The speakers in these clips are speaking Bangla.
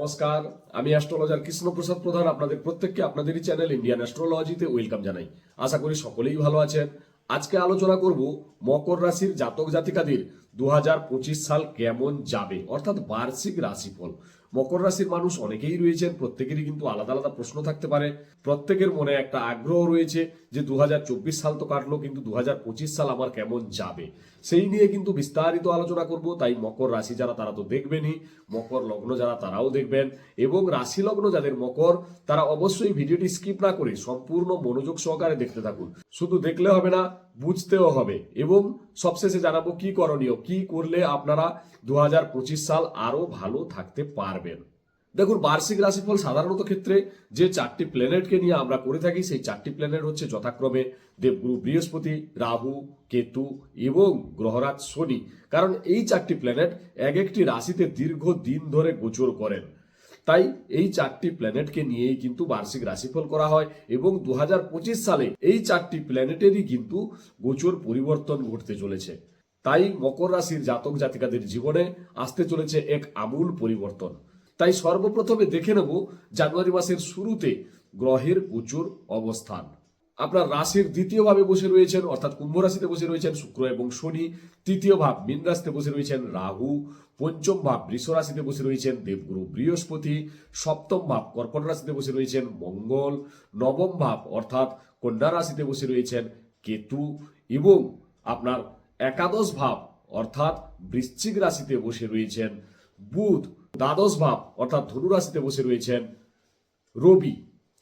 নমস্কার। আমি অ্যাস্ট্রোলজার কৃষ্ণপ্রসাদ প্রধান, আপনাদের প্রত্যেককে আপনাদেরই চ্যানেল ইন্ডিয়ান অ্যাস্ট্রোলজিতে ওয়েলকাম জানাই। আশা করি সকলেই ভালো আছেন। আজকে আলোচনা করব মকর রাশির জাতক জাতিকাদের দু হাজার পঁচিশ সাল কেমন যাবে, অর্থাৎ বার্ষিক রাশিফল। মকর রাশির মানুষ অনেকেই রয়েছেন, প্রত্যেকেরই কিন্তু আলাদা আলাদা প্রশ্ন থাকতে পারে। প্রত্যেকের মনে একটা আগ্রহ রয়েছে যে দু হাজার চব্বিশ সাল তো কাটলো, কিন্তু দু হাজার পঁচিশ সাল আমার কেমন যাবে? সেই নিয়ে কিন্তু বিস্তারিত আলোচনা করব, তাই মকর রাশি যারা তারা তো দেখবেনই, মকর লগ্ন যারা তারাও দেখবেন, এবং রাশি লগ্ন যাদের মকর, তারা অবশ্যই ভিডিওটি স্কিপ না করে সম্পূর্ণ মনোযোগ সহকারে দেখতে থাকুন। শুধু দেখলে হবে না বুঝতেও হবে। এবং সবশেষে জানাব কি করণীয়, কি করলে আপনারা দু হাজার পঁচিশ সাল আরও ভালো থাকতে পারবেন। দেখুন, বার্ষিক রাশিফল সাধারণত ক্ষেত্রে যে চারটি প্ল্যানেটকে নিয়ে আমরা করে থাকি, সেই চারটি প্ল্যানেট হচ্ছে যথাক্রমে দেবগুরু বৃহস্পতি, রাহু, কেতু এবং গ্রহরাজ শনি। কারণ এই চারটি প্ল্যানেট এক একটি রাশিতে দীর্ঘ দিন ধরে গোচর করেন। তাই এই চারটি প্ল্যানেটকে নিয়েই কিন্তু বার্ষিক রাশিফল করা হয় এবং দু হাজার পঁচিশ সালে এই চারটি প্ল্যানেটেরই কিন্তু গোচর পরিবর্তন ঘটতে চলেছে। তাই মকর রাশির জাতক জাতিকাদের জীবনে আসতে চলেছে এক আমূল পরিবর্তন। তাই সর্বপ্রথমে দেখে নেব জানুয়ারি মাসের শুরুতে গ্রহের গোচর অবস্থান। আপনার রাশির দ্বিতীয় ভাবে বসে রয়েছেন, অর্থাৎ কুম্ভ রাশিতে বসে রয়েছেন শুক্র এবং শনি। তৃতীয় ভাব মীন রাশিতে বসে রয়েছেন রাহু। পঞ্চম ভাব বৃষ রাশিতে বসে রয়েছেন দেবগুরু বৃহস্পতি। সপ্তম ভাব কর্কট রাশিতে বসে রয়েছেন মঙ্গল। নবম ভাব, অর্থাৎ কন্যা রাশিতে বসে রয়েছেন কেতু এবং আপনার একাদশ ভাব, অর্থাৎ বৃশ্চিক রাশিতে বসে রয়েছেন বুধ। দ্বাদশ ভাব, অর্থাৎ ধনু রাশিতে বসে রয়েছেন রবি।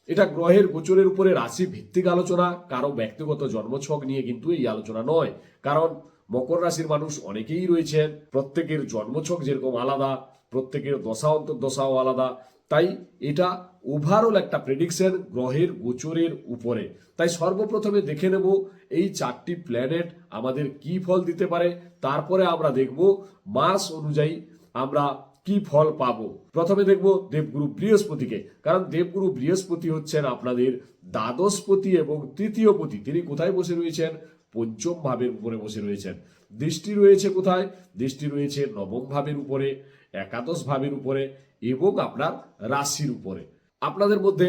এটা গ্রহের গোচরের উপরে রাশি ভিত্তিক আলোচনা, কারও ব্যক্তিগত জন্মছক নিয়ে কিন্তু এই আলোচনা নয়। কারণ মকর রাশির মানুষ অনেকেই রয়েছেন, প্রত্যেকের জন্মছক যেরকম আলাদা, প্রত্যেকের দশা অন্তর্দশাও আলাদা। তাই এটা ওভারঅল একটা প্রেডিকশন গ্রহের গোচরের উপরে। তাই সর্বপ্রথমে দেখে নেব এই চারটি প্ল্যানেট আমাদের কি ফল দিতে পারে। তারপরে আমরা দেখব মাস অনুযায়ী আমরা কি ফল পাবো? প্রথমে দেখব দেবগুরু বৃহস্পতিকে, কারণ দেবগুরু বৃহস্পতি হচ্ছেন আপনাদের দ্বাদশপতি এবং তৃতীয় পতি তিনি কোথায় বসে রয়েছেন? পঞ্চম ভাবের উপরে বসে রয়েছেন। দৃষ্টি রয়েছে কোথায়? দৃষ্টি রয়েছে নবম ভাবের উপরে, একাদশ ভাবের উপরে এবং আপনার রাশির উপরে। আপনাদের মধ্যে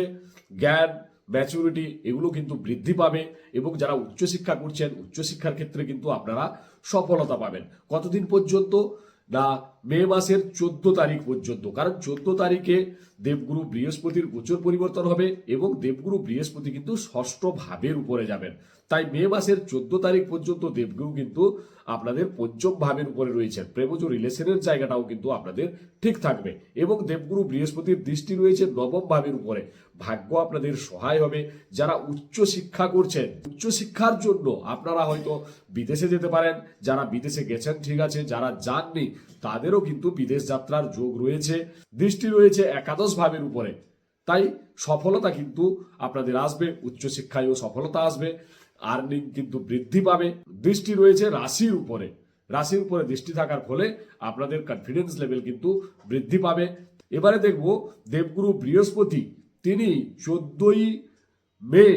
জ্ঞান ম্যাচুরিটি এগুলো কিন্তু বৃদ্ধি পাবে এবং যারা উচ্চশিক্ষা করছেন, উচ্চশিক্ষার ক্ষেত্রে কিন্তু আপনারা সফলতা পাবেন। কতদিন পর্যন্ত? না মে মাসের চোদ্দ তারিখ পর্যন্ত। কারণ চোদ্দ তারিখে দেবগুরু বৃহস্পতির গোচর পরিবর্তন হবে এবং দেবগুরু বৃহস্পতি কিন্তু ষষ্ঠ ভাবের উপরে যাবেন। তাই মে মাসের চোদ্দ তারিখ পর্যন্ত দেবগুরু কিন্তু আপনাদের পঞ্চম ভাবের উপরে রয়েছেন। প্রেমজ রিলেশনের জায়গাটাও কিন্তু আপনাদের ঠিক থাকবে। এবং দেবগুরু বৃহস্পতির দৃষ্টি রয়েছে নবম ভাবের উপরে। ভাগ্য আপনাদের সহায় হবে। যারা উচ্চ শিক্ষা করছেন, উচ্চ শিক্ষার জন্য আপনারা হয়তো বিদেশে যেতে পারেন। যারা বিদেশে গেছেন, ঠিক আছে। যারা যাননি তাদেরও কিন্তু বিদেশ যাত্রার যোগ রয়েছে, দৃষ্টি রয়েছে একাদশ ভাবের উপরে। তাই সফলতা কিন্তু আপনাদের আসবে উচ্চশিক্ষায়ও সফলতা আসবে আর্নিং কিন্তু বৃদ্ধি পাবে। দৃষ্টি রয়েছে রাশির উপরে। রাশির উপরে দৃষ্টি থাকার ফলে আপনাদের কনফিডেন্স লেভেল কিন্তু বৃদ্ধি পাবে। এবারে দেখব দেবগুরু বৃহস্পতি, তিনি চোদ্দই মে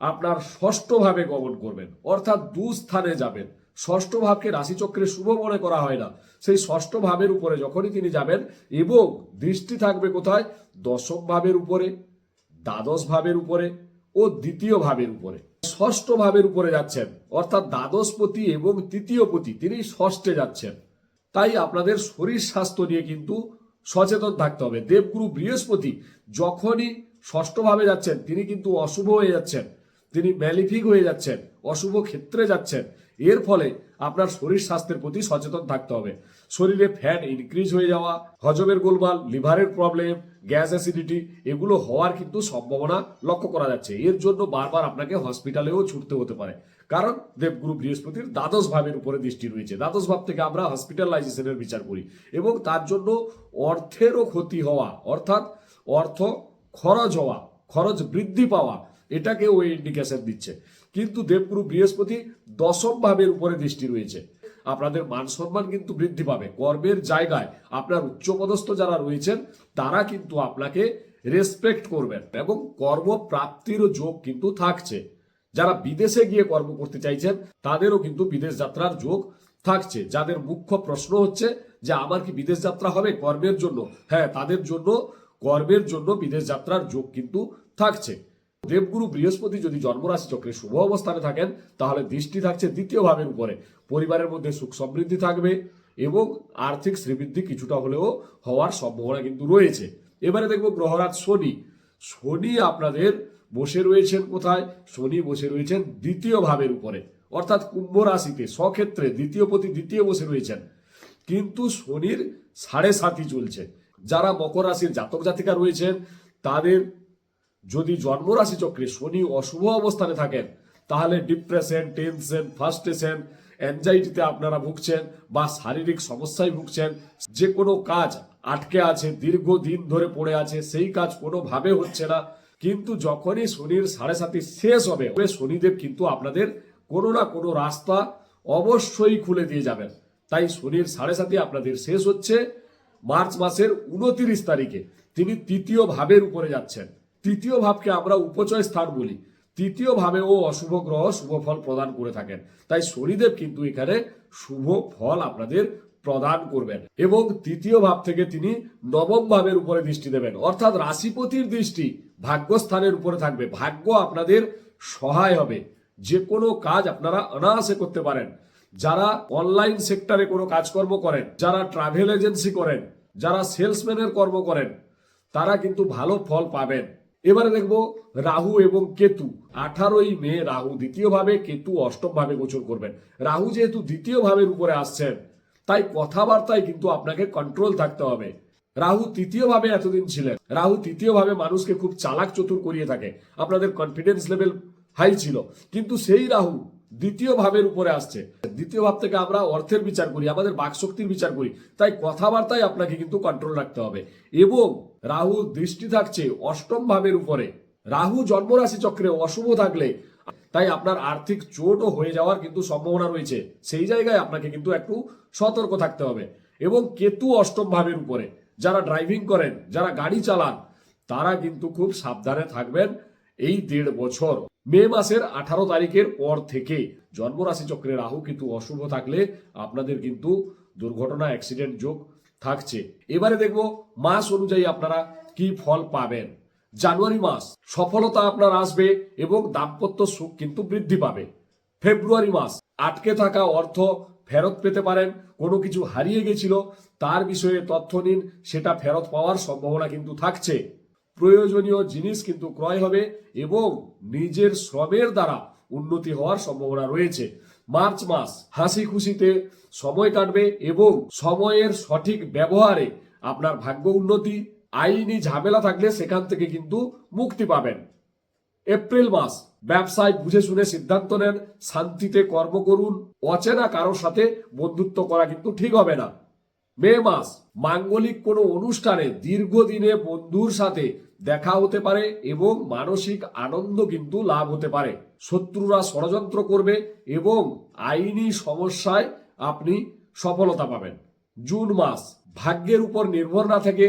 আপনার ষষ্ঠ ভাবে গমন করবেন, অর্থাৎ দু স্থানে যাবেন। ষষ্ঠ ভাবকে রাশিচক্রে শুভ মনে করা হয় না। সেই ষষ্ঠ ভাবের উপরে যখনই তিনি যাবেন, এবং দৃষ্টি থাকবে কোথায়? দশম ভাবের উপরে, দ্বাদশ ভাবের উপরে ও দ্বিতীয় ভাবের উপরে। ষষ্ঠ ভাবের উপরে যাচ্ছেন, অর্থাৎ দ্বাদশপতি এবং তৃতীয় পতি তিনি ষষ্ঠে যাচ্ছেন। তাই আপনাদের শরীর স্বাস্থ্য নিয়ে কিন্তু সচেতন থাকতে হবে। দেবগুরু বৃহস্পতি যখনই ষষ্ঠভাবে যাচ্ছেন, তিনি কিন্তু অশুভ হয়ে যাচ্ছেন, তিনি ম্যালিফিক হয়ে যাচ্ছেন, অশুভ ক্ষেত্রে যাচ্ছেন। এর ফলে আপনার শরীর স্বাস্থ্যের প্রতি সচেতন থাকতে হবে। শরীরে ফ্যাট ইনক্রিজ হয়ে যাওয়া, হজমের গোলমাল লিভারের প্রবলেম গ্যাস অ্যাসিডিটি এগুলো হওয়ার কিন্তু সম্ভাবনা লক্ষ্য করা যাচ্ছে। এর জন্য বারবার আপনাকে হসপিটালেও ছুটতে হতে পারে। কারণ দেবগুরু বৃহস্পতির দ্বাদশ ভাবের উপরে দৃষ্টি রয়েছে। দ্বাদশ ভাব থেকে আমরা হসপিটালাইজেশনের বিচার করি এবং তার জন্য অর্থেরও ক্ষতি হওয়া, অর্থাৎ অর্থ খরচ হওয়া, খরচ বৃদ্ধি পাওয়া এটাকে ওই ইন্ডিকেশন দিচ্ছে। কিন্তু দেবগুরু বৃহস্পতি দশম ভাবের উপরে দৃষ্টি রয়েছে। আপনাদের মান সম্মান কিন্তু বৃদ্ধি পাবে। কর্মের জায়গায় আপনার উচ্চপদস্থ যারা রয়েছেন, তারা কিন্তু আপনাকে রেসপেক্ট করবেন এবং কর্ম কর্মপ্রাপ্তিরও যোগ কিন্তু থাকছে। যারা বিদেশে গিয়ে কর্ম করতে চাইছেন, তাদেরও কিন্তু বিদেশ যাত্রার যোগ থাকছে। যাদের মুখ্য প্রশ্ন হচ্ছে যে, আমার কি বিদেশ যাত্রা হবে কর্মের জন্য? হ্যাঁ তাদের জন্য কর্মের জন্য বিদেশ যাত্রার যোগ কিন্তু থাকছে। দেবগুরু বৃহস্পতি যদি জন্মরাশি চক্রে শুভ অবস্থানে থাকেন, তাহলে দৃষ্টি থাকছে দ্বিতীয় ভাবের উপরে। পরিবারের মধ্যে সুখ সমৃদ্ধি থাকবে এবং আর্থিক শ্রীবৃদ্ধি কিছুটা হলেও হওয়ার সম্ভাবনা কিন্তু রয়েছে। এবারে দেখব গ্রহরাজ শনি। শনি আপনাদের বসে রয়েছেন কোথায়? শনি বসে রয়েছেন দ্বিতীয় ভাবের উপরে। অর্থাৎ কুম্ভ রাশিতে, স্বক্ষেত্রে দ্বিতীয় প্রতি দ্বিতীয় বসে রয়েছেন। কিন্তু শনির সাড়ে সাতই চলছে। যারা মকর রাশির জাতক জাতিকা রয়েছেন, তাদের যদি জন্মরাশি চক্রে শনি অশুভ অবস্থানে থাকেন, তাহলে ডিপ্রেশন, টেনশন ফার্স্টেশন অ্যাংজাইটিতে আপনারা ভুগছেন বা শারীরিক সমস্যায় ভুগছেন, যে কোনো কাজ আটকে আছে, দীর্ঘদিন ধরে পড়ে আছে, সেই কাজ কোনোভাবে হচ্ছে না। কিন্তু যখনই শনির সাড়ে সাতি শেষ হবে, তবে শনিদেব কিন্তু আপনাদের কোনো না কোনো রাস্তা অবশ্যই খুলে দিয়ে যাবেন। তাই শনির সাড়ে সাতি আপনাদের শেষ হচ্ছে মার্চ মাসের উনতিরিশ তারিখে। তিনি তৃতীয় ভাবের উপরে যাচ্ছেন। তৃতীয় ভাবকে আমরা উপচয় স্থান বলি। তৃতীয় ভাবেও অশুভ গ্রহ শুভ ফল প্রদান করে থাকেন। তাই শনিদেব কিন্তু এখানে শুভ ফল আপনাদের প্রদান করবেন। এবং তৃতীয় ভাব থেকে তিনি নবম ভাবের উপরে দৃষ্টি দেবেন। অর্থাৎ রাশিপতির দৃষ্টি ভাগ্যস্থানের উপরে থাকবে। ভাগ্য আপনাদের সহায় হবে। যে কোনো কাজ আপনারা অনায়াসে করতে পারেন। যারা অনলাইন সেক্টরে কোনো কাজকর্ম করেন, যারা ট্রাভেল এজেন্সি করেন, যারা সেলসম্যানের কর্ম করেন, তারা কিন্তু ভালো ফল পাবেন। এবারে দেখব রাহু এবং কেতু। আঠারোই মে রাহু দ্বিতীয়ভাবে কেতু অষ্টমভাবে গোচর করবেন। রাহু যেহেতু দ্বিতীয় ভাবের উপরে আসছেন, তাই কথাবার্তায় কিন্তু আপনাকে কন্ট্রোল থাকতে হবে। রাহু তৃতীয়ভাবে এতদিন ছিলেন, রাহু তৃতীয়ভাবে মানুষকে খুব চালাক চতুর করিয়ে থাকে। আপনাদের কনফিডেন্স লেভেল হাই ছিল। কিন্তু সেই রাহু দ্বিতীয় ভাবের উপরে আসছে। দ্বিতীয় ভাব থেকে আমরা অর্থের বিচার করি, আমাদের বাকশক্তির বিচার করি। তাই কথাবার্তায় আপনাকে কিন্তু কন্ট্রোল রাখতে হবে। এবং রাহু দৃষ্টি থাকছে অষ্টম ভাবের উপরে। রাহু জন্মরাশি চক্রে অশুভ থাকলে তাই আপনার আর্থিক চোটও হয়ে যাওয়ার কিন্তু সম্ভাবনা রয়েছে। সেই জায়গায় আপনাকে কিন্তু একটু সতর্ক থাকতে হবে। এবং কেতু অষ্টম ভাবের উপরে, যারা ড্রাইভিং করেন, যারা গাড়ি চালান, তারা কিন্তু খুব সাবধানে থাকবেন। এই দেড় বছর। মে মাসের আঠারো তারিখের পর থেকে জন্মরাশি চক্রে রাহু কিন্তু অশুভ থাকলে আপনাদের কিন্তু দুর্ঘটনা অ্যাক্সিডেন্ট যোগ থাকছে। এবারে দেখব মাস অনুযায়ী আপনারা কি ফল পাবেন। জানুয়ারি মাস, সফলতা আপনার আসবে এবং দাম্পত্য সুখ কিন্তু বৃদ্ধি পাবে। ফেব্রুয়ারি মাস, আটকে থাকা অর্থ ফেরত পেতে পারেন, কোনো কিছু হারিয়ে গেছিল, তার বিষয়ে তথ্য নিন, সেটা ফেরত পাওয়ার সম্ভাবনা কিন্তু থাকছে। প্রয়োজনীয় জিনিস কিন্তু ক্রয় হবে এবং নিজের শ্রমের দ্বারা উন্নতি হওয়ার সম্ভাবনা রয়েছে। মার্চ মাস হাসি খুশিতে সময় কাটবে এবং সময়ের সঠিক ব্যবহারে আপনার ভাগ্য উন্নতি, আইনি ঝামেলা থাকলে সেখান থেকে কিন্তু মুক্তি পাবেন। এপ্রিল মাস, ব্যবসায় বুঝে শুনে সিদ্ধান্ত নেন, শান্তিতে কর্ম করুন, অচেনা কারোর সাথে বন্ধুত্ব করা কিন্তু ঠিক হবে না। মে মাস মাঙ্গলিক কোনো অনুষ্ঠানে দীর্ঘদিনে বন্ধুর সাথে দেখা হতে পারে এবং মানসিক আনন্দ কিন্তু লাভ হতে পারে। শত্রুরা ষড়যন্ত্র করবে এবং আইনি সমস্যায় আপনি সফলতা পাবেন। জুন মাস, ভাগ্যের উপর নির্ভর না থেকে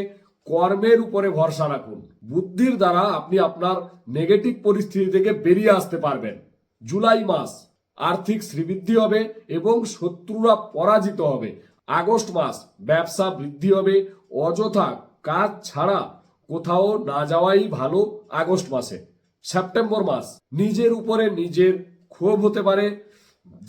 কর্মের উপরে ভরসা রাখুন। বুদ্ধির দ্বারা আপনি আপনার নেগেটিভ পরিস্থিতি থেকে বেরিয়ে আসতে পারবেন। জুলাই মাস, আর্থিক শ্রীবৃদ্ধি হবে এবং শত্রুরা পরাজিত হবে। আগস্ট মাস ব্যবসা বৃদ্ধি হবে, অযথা কাজ ছাড়া কোথাও না যাওয়াই ভালো আগস্ট মাসে। সেপ্টেম্বর মাস নিজের উপরে নিজের ক্ষোভ হতে পারে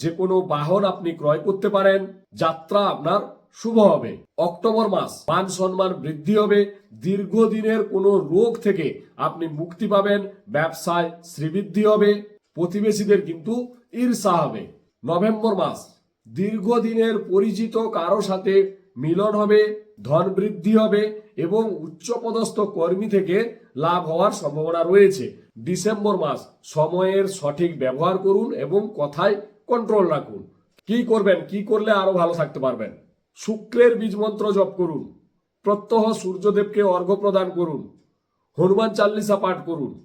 যে কোনো বাহন আপনি ক্রয় করতে পারেন, যাত্রা আপনার শুভ হবে। অক্টোবর মাস মান সম্মান বৃদ্ধি হবে, দীর্ঘদিনের কোনো রোগ থেকে আপনি মুক্তি পাবেন, ব্যবসায় শ্রীবৃদ্ধি হবে, প্রতিবেশীদের কিন্তু ঈর্ষা হবে। নভেম্বর মাস দীর্ঘদিনের পরিচিত কারও সাথে মিলন হবে, ধন বৃদ্ধি হবে এবং উচ্চপদস্থ কর্মী থেকে লাভ হওয়ার সম্ভাবনা রয়েছে। ডিসেম্বর মাস, সময়ের সঠিক ব্যবহার করুন এবং কথায় কন্ট্রোল রাখুন। কি করবেন, কি করলে আরও ভালো থাকতে পারবেন? শুক্রের বীজ মন্ত্র জপ করুন। প্রত্যহ সূর্যদেবকে অর্ঘ্য প্রদান করুন। হনুমান চাল্লিশা পাঠ করুন।